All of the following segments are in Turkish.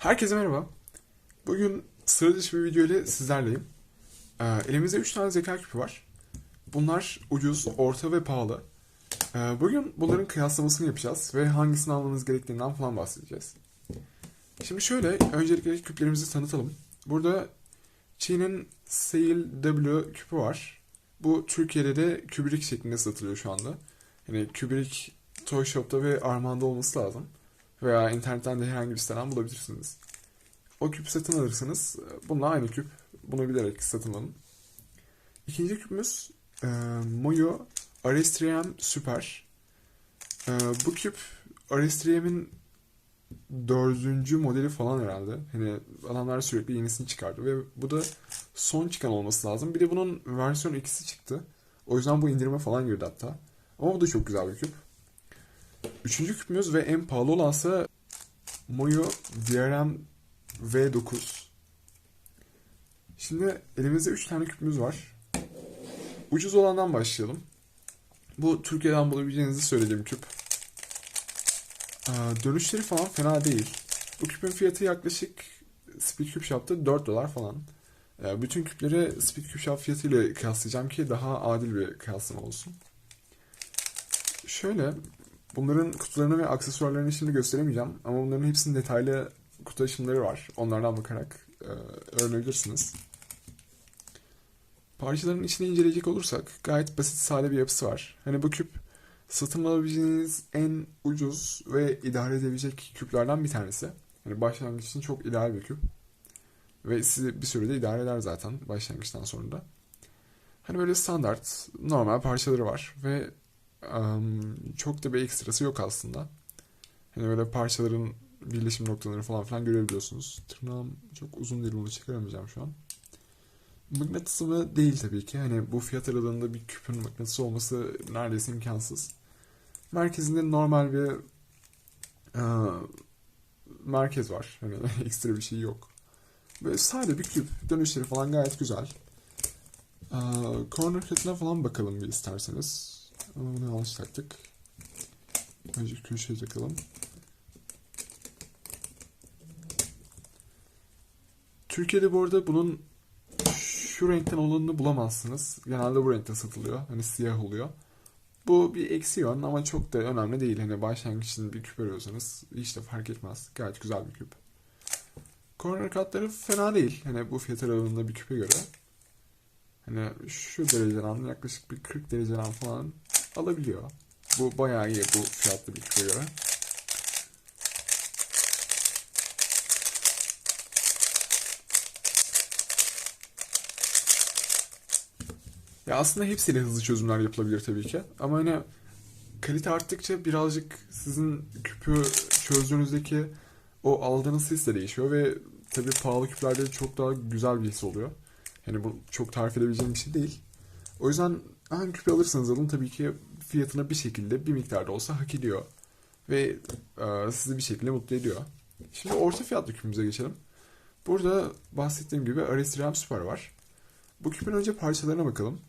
Herkese merhaba. Bugün sıra dışı bir video ile sizlerleyim. Ee, elimizde 3 tane zeka küpü var. Bunlar ucuz, orta ve pahalı. Ee, bugün bunların kıyaslamasını yapacağız ve hangisini almanız gerektiğinden falan bahsedeceğiz. Şimdi şöyle, öncelikle küplerimizi tanıtalım. Burada Çin'in Sail W küpü var. Bu Türkiye'de de kübrik şeklinde satılıyor şu anda. Yani kübrik Toy Shop'ta ve Armağan'da olması lazım. Veya internetten de herhangi bir siteden bulabilirsiniz. O küpü satın alırsınız. Bununla aynı küp. Bunu bilerek satın alın. İkinci küpümüz e, Moyo Arestrium Super. E, bu küp Arestrium'in dördüncü modeli falan herhalde. Hani adamlar sürekli yenisini çıkardı ve bu da son çıkan olması lazım. Bir de bunun versiyon ikisi çıktı. O yüzden bu indirime falan girdi hatta. Ama bu da çok güzel bir küp. Üçüncü küpümüz ve en pahalı olansa Moyo DRM V9. Şimdi elimizde 3 tane küpümüz var. Ucuz olandan başlayalım. Bu Türkiye'den bulabileceğinizi söylediğim küp. Dönüşleri falan fena değil. Bu küpün fiyatı yaklaşık Speed Cube Shop'ta 4 dolar falan. Ee, bütün küpleri Speed Cube Shop fiyatıyla kıyaslayacağım ki daha adil bir kıyaslama olsun. Şöyle, bunların kutularını ve aksesuarlarını şimdi gösteremeyeceğim ama bunların hepsinin detaylı kutu açımları var. Onlardan bakarak e, öğrenebilirsiniz. Parçaların içine inceleyecek olursak gayet basit sade bir yapısı var. Hani bu küp satın alabileceğiniz en ucuz ve idare edebilecek küplerden bir tanesi. Hani başlangıç için çok ideal bir küp. Ve sizi bir sürede idare eder zaten başlangıçtan sonra da. Hani böyle standart, normal parçaları var ve çok da bir ekstrası yok aslında. Hani böyle parçaların birleşim noktalarını falan filan görebiliyorsunuz. Tırnağım çok uzun değil bunu çıkaramayacağım şu an. Mıknatısı mı? Değil tabii ki. Hani bu fiyat aralığında bir küpün mıknatısı olması neredeyse imkansız. Merkezinde normal bir e, merkez var. Hani ekstra bir şey yok. Böyle sade bir küp. Dönüşleri falan gayet güzel. E, corner cut'ına falan bakalım bir isterseniz. Ama bunu yanlış taktık. Önce köşeye takalım. Türkiye'de bu arada bunun şu renkten olanını bulamazsınız. Genelde bu renkte satılıyor. Hani siyah oluyor. Bu bir eksi yön ama çok da önemli değil. Hani başlangıç bir küp arıyorsanız hiç de fark etmez. Gayet güzel bir küp. Corner katları fena değil. Hani bu fiyat aralığında bir küpe göre. Hani şu dereceden yaklaşık bir 40 dereceden falan alabiliyor. Bu bayağı iyi bu fiyatlı bir göre. Ya aslında hepsiyle hızlı çözümler yapılabilir tabii ki. Ama hani kalite arttıkça birazcık sizin küpü çözdüğünüzdeki o aldığınız his de değişiyor ve tabii pahalı küplerde çok daha güzel bir his oluyor. Yani bu çok tarif edebileceğim bir şey değil. O yüzden hangi küpü alırsanız alın tabii ki fiyatına bir şekilde bir miktarda olsa hak ediyor. Ve e, sizi bir şekilde mutlu ediyor. Şimdi orta fiyatlı küpümüze geçelim. Burada bahsettiğim gibi Ares Super var. Bu küpün önce parçalarına bakalım.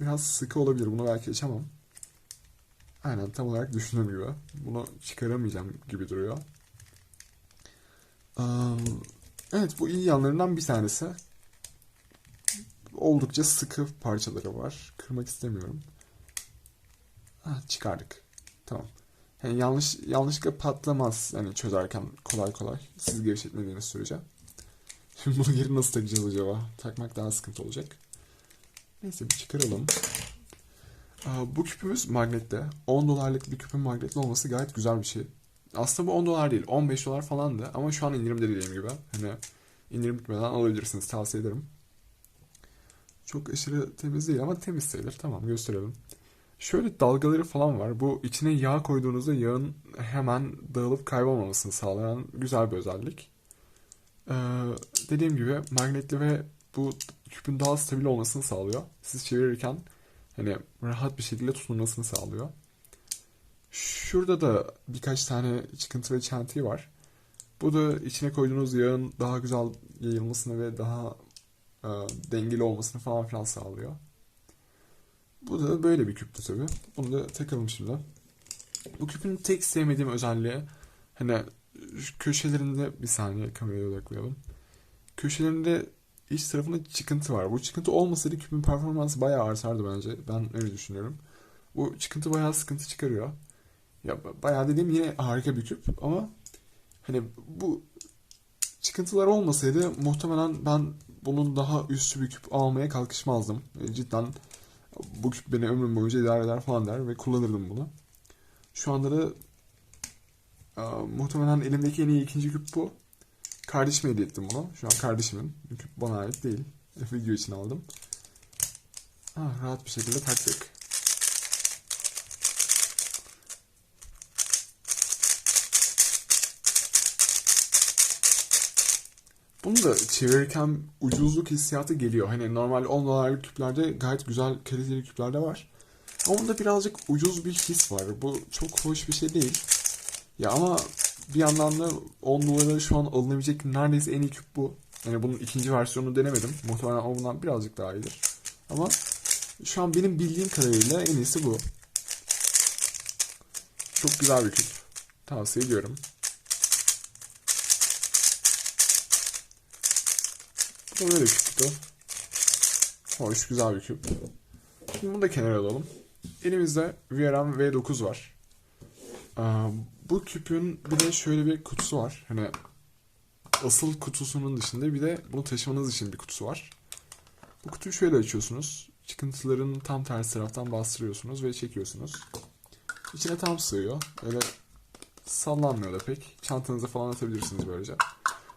Biraz sıkı olabilir. Bunu belki açamam. Aynen tam olarak düşündüğüm gibi. Bunu çıkaramayacağım gibi duruyor. Evet bu iyi yanlarından bir tanesi. Oldukça sıkı parçaları var. Kırmak istemiyorum. Ha, çıkardık. Tamam. Yani yanlış yanlışlıkla patlamaz yani çözerken kolay kolay. Siz gevşetmediğiniz sürece. Şimdi bunu geri nasıl takacağız acaba? Takmak daha sıkıntı olacak. Neyse bir çıkaralım. Aa, bu küpümüz magnette. 10 dolarlık bir küpün magnetli olması gayet güzel bir şey. Aslında bu 10 dolar değil. 15 dolar falandı. Ama şu an indirimde dediğim gibi. Hani indirim bitmeden alabilirsiniz. Tavsiye ederim. Çok aşırı temiz değil ama temiz sayılır. Tamam gösterelim. Şöyle dalgaları falan var. Bu içine yağ koyduğunuzda yağın hemen dağılıp kaybolmamasını sağlayan güzel bir özellik. Ee, dediğim gibi magnetli ve bu küpün daha stabil olmasını sağlıyor. Siz çevirirken hani rahat bir şekilde tutunmasını sağlıyor. Şurada da birkaç tane çıkıntı ve çentiği var. Bu da içine koyduğunuz yağın daha güzel yayılmasını ve daha e, dengeli olmasını falan filan sağlıyor. Bu da böyle bir küptü tabii. Bunu da takalım şimdi. Bu küpün tek sevmediğim özelliği hani köşelerinde bir saniye kameraya odaklayalım. Köşelerinde iç tarafında çıkıntı var. Bu çıkıntı olmasaydı küpün performansı bayağı artardı bence. Ben öyle düşünüyorum. Bu çıkıntı bayağı sıkıntı çıkarıyor. Ya ba- bayağı dediğim yine harika bir küp ama hani bu çıkıntılar olmasaydı muhtemelen ben bunun daha üstü bir küp almaya kalkışmazdım. E, Cidden bu küp beni ömrüm boyunca idare eder falan der ve kullanırdım bunu. Şu anda da e, muhtemelen elimdeki en iyi ikinci küp bu. Kardeşime hediye ettim bunu. Şu an kardeşimin. Küp bana ait değil. Video için aldım. Ah, rahat bir şekilde taktık. Bunu da çevirirken ucuzluk hissiyatı geliyor. Hani normal 10 dolarlık küplerde gayet güzel kaliteli küplerde var. Ama bunda birazcık ucuz bir his var. Bu çok hoş bir şey değil. Ya ama bir yandan da 10 dolara şu an alınabilecek neredeyse en iyi küp bu. Yani bunun ikinci versiyonunu denemedim. Muhtemelen o bundan birazcık daha iyidir. Ama şu an benim bildiğim kadarıyla en iyisi bu. Çok güzel bir küp. Tavsiye ediyorum. Bu böyle küptü. Hoş, güzel bir küp. Şimdi bunu da kenara alalım. Elimizde VRM V9 var. Aa, bu küpün bir de şöyle bir kutusu var. Hani asıl kutusunun dışında bir de bunu taşımanız için bir kutusu var. Bu kutuyu şöyle açıyorsunuz. Çıkıntıların tam tersi taraftan bastırıyorsunuz ve çekiyorsunuz. İçine tam sığıyor. Öyle sallanmıyor da pek. Çantanıza falan atabilirsiniz böylece.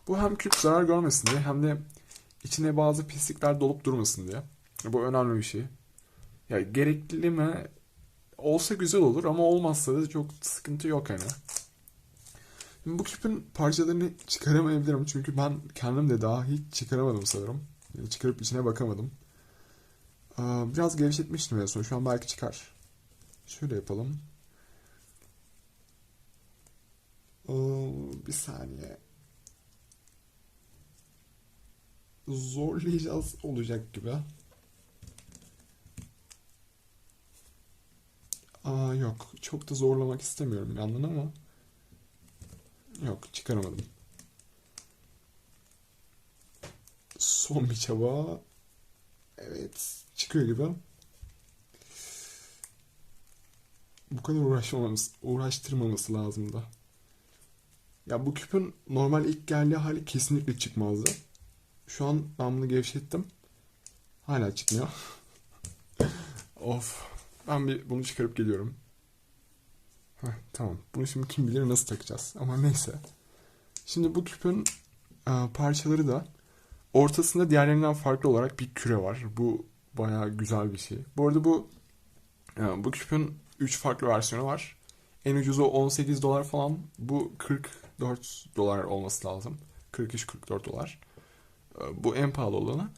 Bu hem küp zarar görmesin diye hem de içine bazı pislikler dolup durmasın diye. Bu önemli bir şey. Ya gerekli mi? Olsa güzel olur ama olmazsa da çok sıkıntı yok hani. Şimdi bu küpün parçalarını çıkaramayabilirim çünkü ben kendim de daha hiç çıkaramadım sanırım. Yani çıkarıp içine bakamadım. Aa, Biraz gevşetmiştim en son. Şu an belki çıkar. Şöyle yapalım. Aa, Bir saniye. Zorlayacağız olacak gibi. Aa yok. Çok da zorlamak istemiyorum yandan ama. Yok çıkaramadım. Son bir çaba. Evet. Çıkıyor gibi. Bu kadar uğraşmamamız, uğraştırmaması lazımdı. Ya bu küpün normal ilk geldiği hali kesinlikle çıkmazdı. Şu an ben bunu gevşettim. Hala çıkmıyor. Of. Ben bir bunu çıkarıp geliyorum. Heh, tamam. Bunu şimdi kim bilir nasıl takacağız. Ama neyse. Şimdi bu küpün e, parçaları da ortasında diğerlerinden farklı olarak bir küre var. Bu bayağı güzel bir şey. Bu arada bu e, bu küpün 3 farklı versiyonu var. En ucuzu 18 dolar falan. Bu 44 dolar olması lazım. 43-44 dolar. E, Bu en pahalı olanı.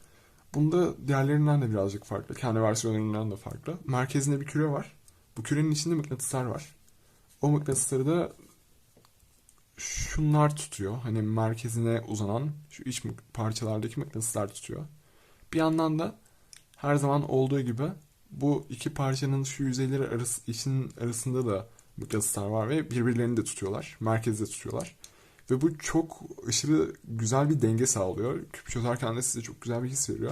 Bunda diğerlerinden de birazcık farklı. Kendi versiyonlarından da farklı. Merkezinde bir küre var. Bu kürenin içinde mıknatıslar var. O mıknatısları da şunlar tutuyor. Hani merkezine uzanan şu iç parçalardaki mıknatıslar tutuyor. Bir yandan da her zaman olduğu gibi bu iki parçanın şu yüzeyleri arası, içinin arasında da mıknatıslar var ve birbirlerini de tutuyorlar. Merkezde tutuyorlar. Ve bu çok aşırı güzel bir denge sağlıyor. Küp çözerken de size çok güzel bir his veriyor.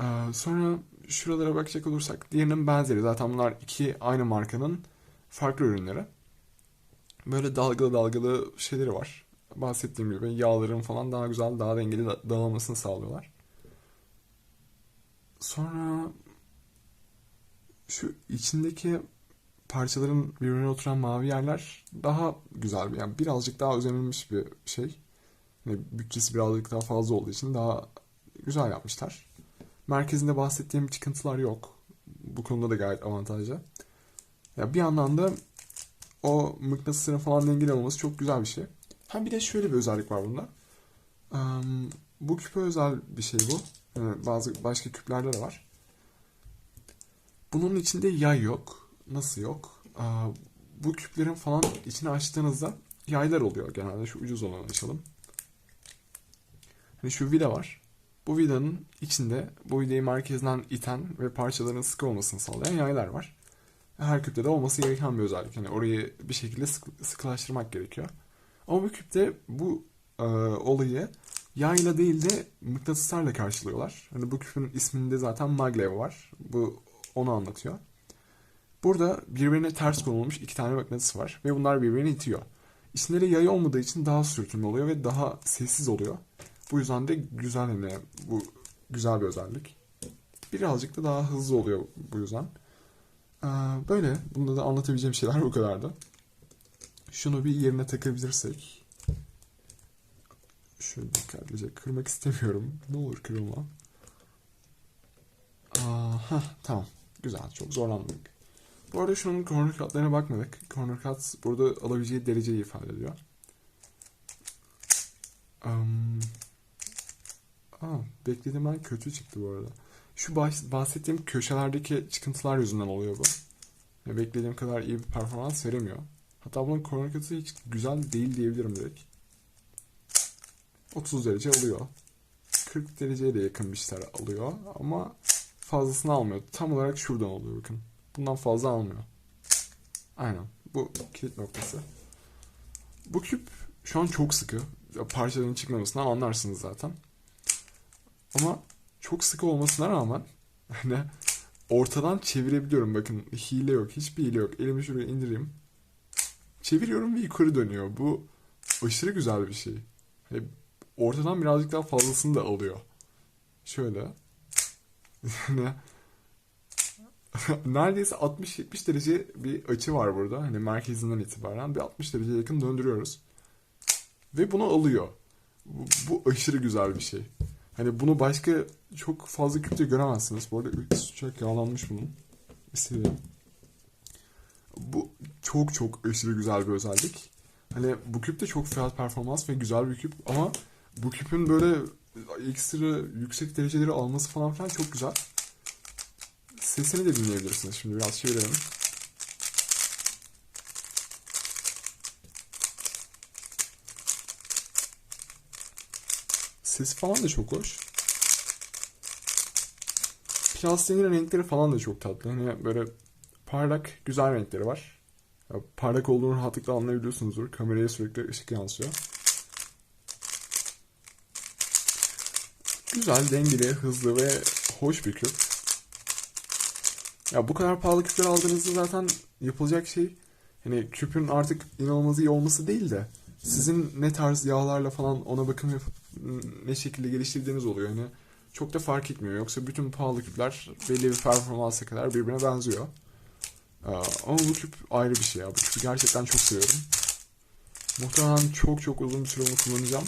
Ee, sonra şuralara bakacak olursak diğerinin benzeri. Zaten bunlar iki aynı markanın farklı ürünleri. Böyle dalgalı dalgalı şeyleri var. Bahsettiğim gibi yağların falan daha güzel, daha dengeli da- dağılmasını sağlıyorlar. Sonra şu içindeki parçaların birbirine oturan mavi yerler daha güzel yani birazcık daha özenilmiş bir şey. Yani bütçesi birazcık daha fazla olduğu için daha güzel yapmışlar. Merkezinde bahsettiğim çıkıntılar yok. Bu konuda da gayet avantajlı. Ya bir yandan da o mıknatısların falan dengeli çok güzel bir şey. Ha bir de şöyle bir özellik var bunda. Em, bu küpe özel bir şey bu. Yani bazı başka küplerde de var. Bunun içinde yay yok. Nasıl yok? Bu küplerin falan içini açtığınızda yaylar oluyor genelde. Şu ucuz olanı açalım. Hani şu vida var. Bu vidanın içinde bu vidayı merkezden iten ve parçaların sıkı olmasını sağlayan yaylar var. Her küpte de olması gereken bir özellik. Hani orayı bir şekilde sık- sıkılaştırmak gerekiyor. Ama bu küpte bu e, olayı yayla değil de mıknatıslarla karşılıyorlar. Hani bu küpün isminde zaten maglev var. Bu onu anlatıyor. Burada birbirine ters konulmuş iki tane mıknatıs var ve bunlar birbirini itiyor. İsimleri yay olmadığı için daha sürtünme oluyor ve daha sessiz oluyor. Bu yüzden de güzel hani bu güzel bir özellik. Birazcık da daha hızlı oluyor bu yüzden. Ee, böyle. Bunda da anlatabileceğim şeyler bu kadardı. Şunu bir yerine takabilirsek. Şöyle dikkatlice kırmak istemiyorum. Ne olur kırılma. Aha, tamam. Güzel. Çok zorlanmadık. Bu arada şunun corner cut'larına bakmadık. Corner cut burada alabileceği dereceyi ifade ediyor. Um, aa, beklediğimden kötü çıktı bu arada. Şu bahs- bahsettiğim köşelerdeki çıkıntılar yüzünden oluyor bu. Ya beklediğim kadar iyi bir performans veremiyor. Hatta bunun corner cut'ı hiç güzel değil diyebilirim direkt. 30 derece alıyor. 40 dereceye de yakın bir şeyler alıyor ama fazlasını almıyor. Tam olarak şuradan oluyor bakın. Bundan fazla almıyor. Aynen. Bu kilit noktası. Bu küp şu an çok sıkı. Parçaların çıkmamasından anlarsınız zaten. Ama çok sıkı olmasına rağmen hani ortadan çevirebiliyorum. Bakın hile yok. Hiçbir hile yok. Elimi şuraya indireyim. Çeviriyorum ve yukarı dönüyor. Bu aşırı güzel bir şey. Hani ortadan birazcık daha fazlasını da alıyor. Şöyle. Neredeyse 60-70 derece bir açı var burada. Hani merkezinden itibaren bir 60 derece yakın döndürüyoruz. Ve bunu alıyor. Bu, bu aşırı güzel bir şey. Hani bunu başka çok fazla küpte göremezsiniz. Bu arada çok yağlanmış bunun. İstedim. Bu çok çok aşırı güzel bir özellik. Hani bu küp de çok fiyat performans ve güzel bir küp ama bu küpün böyle ekstra yüksek dereceleri alması falan filan çok güzel. Sesini de dinleyebilirsiniz. Şimdi biraz çevirelim. Sesi falan da çok hoş. Plastiğin renkleri falan da çok tatlı. Hani böyle parlak, güzel renkleri var. Parlak olduğunu rahatlıkla anlayabiliyorsunuzdur. Kameraya sürekli ışık yansıyor. Güzel, dengeli, hızlı ve hoş bir küp. Ya bu kadar pahalı küpler aldığınızda zaten yapılacak şey hani küpün artık inanılmaz iyi olması değil de sizin ne tarz yağlarla falan ona bakım yapıp ne şekilde geliştirdiğiniz oluyor. Hani çok da fark etmiyor. Yoksa bütün pahalı küpler belli bir performansa kadar birbirine benziyor. Ama bu küp ayrı bir şey ya. Bu küpü gerçekten çok seviyorum. Muhtemelen çok çok uzun bir süre onu kullanacağım.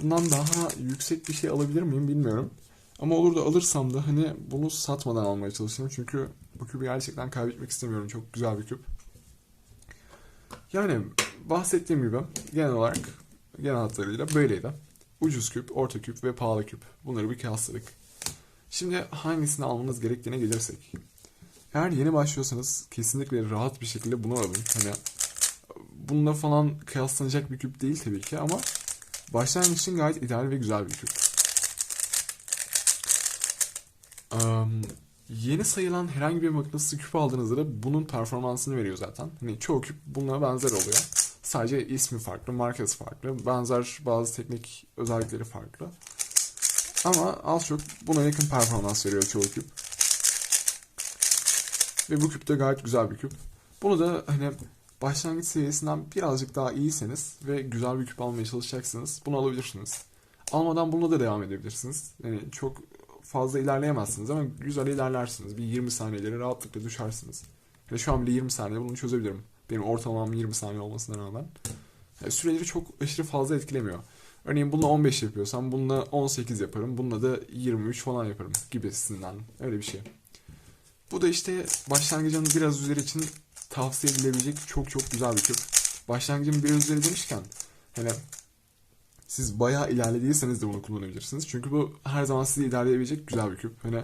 Bundan daha yüksek bir şey alabilir miyim bilmiyorum. Ama olur da alırsam da hani bunu satmadan almaya çalışacağım. Çünkü bu küpü gerçekten kaybetmek istemiyorum. Çok güzel bir küp. Yani bahsettiğim gibi genel olarak genel hatlarıyla böyleydi. Ucuz küp, orta küp ve pahalı küp. Bunları bir kıyasladık. Şimdi hangisini almanız gerektiğine gelirsek. Eğer yeni başlıyorsanız kesinlikle rahat bir şekilde bunu alın. Hani bununla falan kıyaslanacak bir küp değil tabii ki ama başlangıç için gayet ideal ve güzel bir küp. Yeni sayılan herhangi bir mıknatıslı küp aldığınızda da bunun performansını veriyor zaten. Hani çoğu küp bununla benzer oluyor. Sadece ismi farklı, markası farklı, benzer bazı teknik özellikleri farklı. Ama az çok buna yakın performans veriyor çoğu küp. Ve bu küp de gayet güzel bir küp. Bunu da hani başlangıç seviyesinden birazcık daha iyiyseniz ve güzel bir küp almaya çalışacaksınız bunu alabilirsiniz. Almadan bununla da devam edebilirsiniz. Yani çok fazla ilerleyemezsiniz ama güzel ilerlersiniz. Bir 20 saniyeleri rahatlıkla düşersiniz. Yani şu an bile 20 saniye bunu çözebilirim. Benim ortalamam 20 saniye olmasına rağmen. Yani süreleri çok aşırı fazla etkilemiyor. Örneğin bununla 15 yapıyorsam bununla 18 yaparım. Bununla da 23 falan yaparım gibisinden. Öyle bir şey. Bu da işte başlangıcın biraz üzeri için tavsiye edilebilecek çok çok güzel bir küp. Başlangıcın biraz üzeri demişken hani siz bayağı ilerlediyseniz de bunu kullanabilirsiniz. Çünkü bu her zaman sizi ilerleyebilecek güzel bir küp. Hani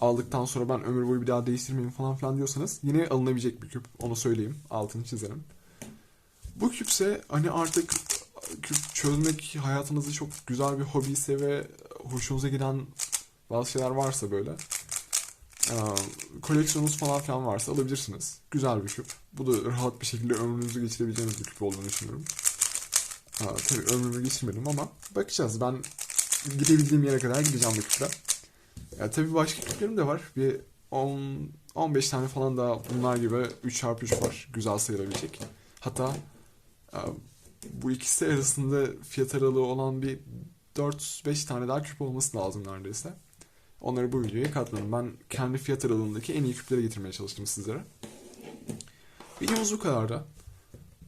aldıktan sonra ben ömür boyu bir daha değiştirmeyeyim falan filan diyorsanız yine alınabilecek bir küp. Onu söyleyeyim. Altını çizelim. Bu küpse hani artık küp çözmek hayatınızda çok güzel bir hobi ise ve hoşunuza giden bazı şeyler varsa böyle koleksiyonunuz falan filan varsa alabilirsiniz. Güzel bir küp. Bu da rahat bir şekilde ömrünüzü geçirebileceğiniz bir küp olduğunu düşünüyorum. Ha, tabii ömrümü geçirmedim ama bakacağız. Ben gidebildiğim yere kadar gideceğim bu küple. Ya tabii başka küplerim de var. Bir 10 15 tane falan daha bunlar gibi 3x3 var. Güzel sayılabilecek. Hatta e, bu ikisi arasında fiyat aralığı olan bir 4-5 tane daha küp olması lazım neredeyse. Onları bu videoya katmadım. Ben kendi fiyat aralığındaki en iyi küpleri getirmeye çalıştım sizlere. Videomuz bu kadardı.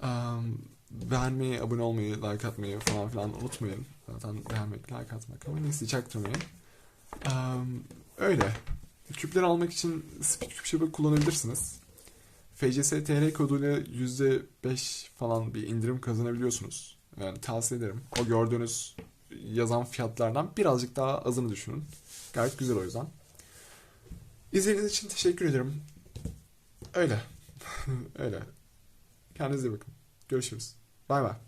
Um, beğenmeyi, abone olmayı, like atmayı falan filan unutmayın. Zaten beğenmek, like atmak ama neyse çaktırmayın. Um, öyle. Küpleri almak için Speed Küp Shop'ı kullanabilirsiniz. FCS TR koduyla %5 falan bir indirim kazanabiliyorsunuz. Yani tavsiye ederim. O gördüğünüz yazan fiyatlardan birazcık daha azını düşünün. Gayet güzel o yüzden. İzlediğiniz için teşekkür ederim. Öyle. Öyle. Kendinize bakın. Görüşürüz. Bay bay.